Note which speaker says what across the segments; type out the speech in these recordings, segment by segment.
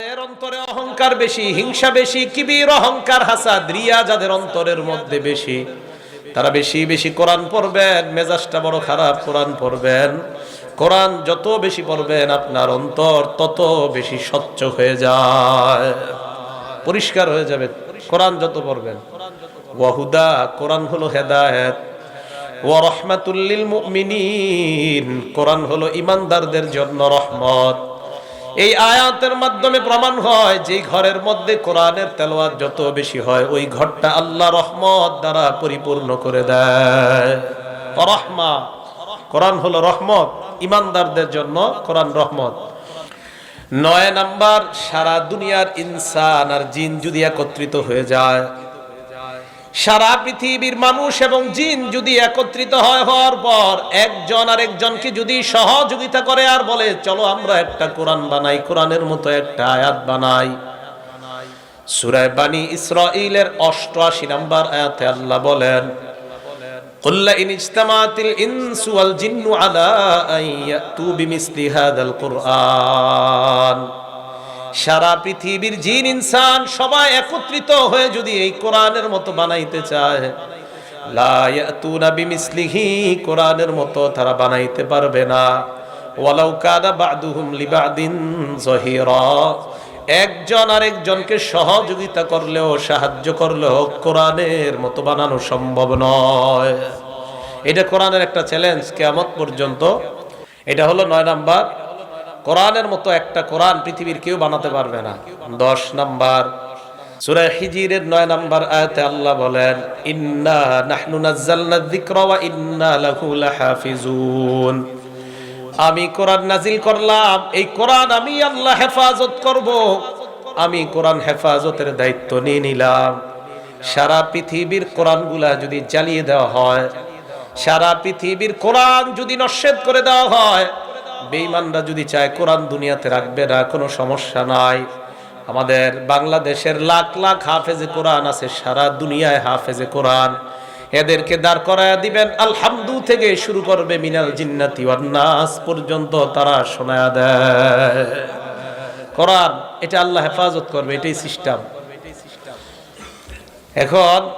Speaker 1: যাদের অন্তরে অহংকার বেশি, হিংসা বেশি, কিবির অহংকার হাসাদ, রিয়া যাদের অন্তরের মধ্যে বেশি, তারা বেশি বেশি কোরআন পড়বেন, মেজাজটা বড় খারাপ, কোরআন পড়বেন। কোরআন যত বেশি পড়বেন, আপনার অন্তর তত বেশি স্বচ্ছ হয়ে যায়, পরিষ্কার হয়ে যাবে। কোরআন যত পড়বেন। ওয়াহুদা কোরআন হলো হেদায়েত। ওয়া রহমাতুল্লিল মুমিনিন, কোরআন হলো ইমানদারদের জন্য রহমত। এই আয়াতের মাধ্যমে প্রমাণ হয় যে ঘরের মধ্যে কোরআনের তেলাওয়াত যত বেশি হয়, ওই ঘরটা আল্লাহ রহমত দ্বারা পরিপূর্ণ করে দেয়। রহমা কোরআন হলো রহমত, ইমানদারদের জন্য কোরআন রহমত। নয় নাম্বার, সারা দুনিয়ার ইনসান আর জিন যদি একত্রিত হয়ে যায় সারা পৃথিবীর মানুষ এবং জিন যদি একত্রিত হয় হওয়ার পর একজন আর একজনকে যদি সহযোগিতা করে আর বলে চলো আমরা একটা কোরআন বানাই কোরআনের মতো একটা আয়াত বানাই সুরায় বানী ইসরাইলের অষ্টআশি নাম্বার আয়াতে আল্লাহ বলেন قل إن اجتمعت الإنس والجن على أن يأتوا بمثل هذا القرآن সারা পৃথিবীর জিন, ইনসান সবাই একত্রিত হয়ে যদি এই কোরআনের মতো বানাইতে চায় মতো তারা বানাইতে পারবে না। একজন আরেকজনকে সহযোগিতা করলেও, সাহায্য করলেও কোরআনের মতো বানানো সম্ভব নয়। এটা কোরআনের একটা চ্যালেঞ্জ, কেয়ামত পর্যন্ত। এটা হলো নয় নাম্বার কোরআনের মতো একটা কোরআন পৃথিবীর কেউ বানাতে পারবে না। দশ নাম্বার, সূরা হিজিরের নয় নাম্বার আল্লাহ বলেন, ইন্না লাহু আমি কোরআন নাজিল করলাম, এই আমি আল্লাহ হেফাজত করব। আমি কোরআন হেফাজতের দায়িত্ব নিয়ে নিলাম। সারা পৃথিবীর কোরআনগুলা যদি জ্বালিয়ে দেওয়া হয়, সারা পৃথিবীর কোরআন যদি নস্বেদ করে দেওয়া হয় বেঈমানরা যদি চায় কোরআন দুনিয়াতে রাখবে, না, কোনো সমস্যা নাই। আমাদের বাংলাদেশের লাখ লাখ হাফেজে কোরআন আছে, সারা দুনিয়ায় হাফেজে কোরআন। এদেরকে দাঁড় করায় দিবেন, আলহামদু থেকে শুরু করবে মিনাল জিন্নাতি নাস পর্যন্ত তারা শোনায়া দেয়। কোরআন, এটা আল্লাহ হেফাজত করবে, এটাই সিস্টেম। এখন,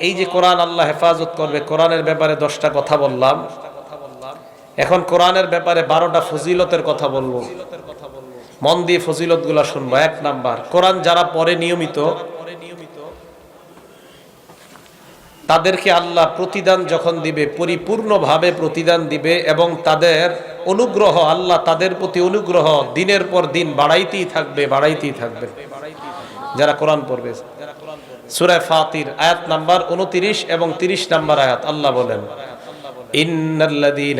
Speaker 1: এই যে কোরআন আল্লাহ হেফাজত করবে, কোরআনের ব্যাপারে দশটা কথা বললাম। এখন কোরআনের ব্যাপারে বারোটা ফজিলতের কথা বলব। মন দিয়ে ফজিলতগুলা শুনব, এক নাম্বার। কোরআন যারা পরে নিয়মিত, তাদেরকে আল্লাহ প্রতিদান যখন দিবে, পরিপূর্ণভাবে প্রতিদান দিবে এবং তাদের অনুগ্রহ, আল্লাহ তাদের প্রতি অনুগ্রহ দিনের পর দিন বাড়াইতেই থাকবে বাড়াইতেই থাকবে। যারা কোরআন পড়বে। সুরায় ফাতির, আয়াত নাম্বার উনতিরিশ এবং তিরিশ নাম্বার আয়াত, আল্লাহ বলেন, ইন্নাল্লাযীনা